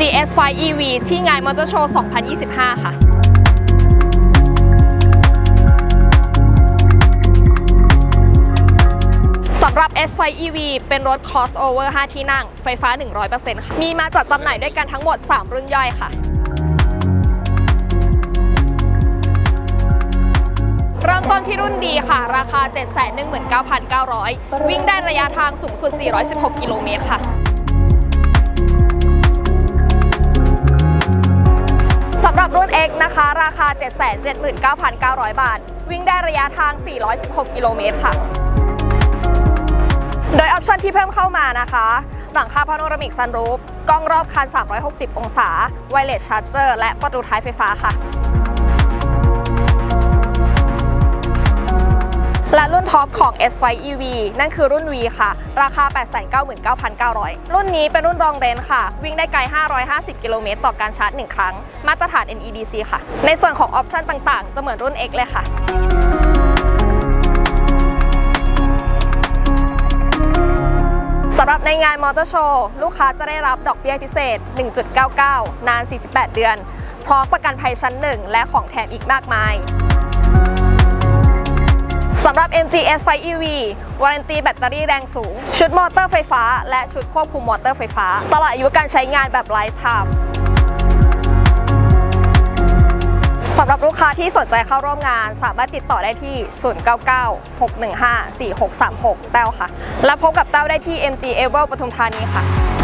GS5 EV ที่งานมอเตอร์โชว์ 2025 ค่ะสำหรับ S5 EV เป็นรถ crossover 5 ที่นั่ง ไฟฟ้า 100%ค่ะ มีมาจัดจำหน่ายด้วยกันทั้งหมด 3 รุ่นย่อยค่ะ เริ่มต้นที่รุ่นดีค่ะ ราคา 719,900 วิ่งได้ระยะทางสูงสุด 416 กิโลเมตรค่ะำหรับรุ่น X นะคะ ราคา 779,900 บาท วิ่งได้ระยะทาง 416 กิโลเมตรค่ะ โดยออปชันที่เพิ่มเข้ามานะคะหลังคาพาโนรามิกซันรูฟกล้องรอบคัน 360 องศา ไวเลสชาร์จเจอร์ และประตูท้ายไฟฟ้าค่ะ และรุ่นท็อปของ S5 EV นั่นคือรุ่น V ค่ะ ราคา 899,900 รุ่นนี้เป็นรุ่นรองเรนค่ะ วิ่งได้ไกล 550 กิโลเมตรต่อการชาร์จ 1 ครั้ง มาตรฐาน NEDC ค่ะ ในส่วนของออปชันต่างๆ จะเหมือนรุ่น X เลยค่ะสำหรับในงานมอเตอร์โชว์ลูกค้าจะได้รับดอกเบี้ยพิเศษ 1.99 นาน 48 เดือน พร้อมประกันภัยชั้น 1 และของแถมอีกมากมายำหรับ MG S5 EV วารันตีแบตเตอรี่แรงสูง ชุดมอเตอร์ไฟฟ้า และชุดควบคุมมอเตอร์ไฟฟ้า ตลอดอายุการใช้งานแบบไลฟ์ไทม์สำหรับลูกค้าที่สนใจเข้าร่วมงาน สามารถติดต่อได้ที่ 099 615 4636 แต้วค่ะ และพบกับแต้วได้ที่ MG a v e l ปทุมธานีค่ะ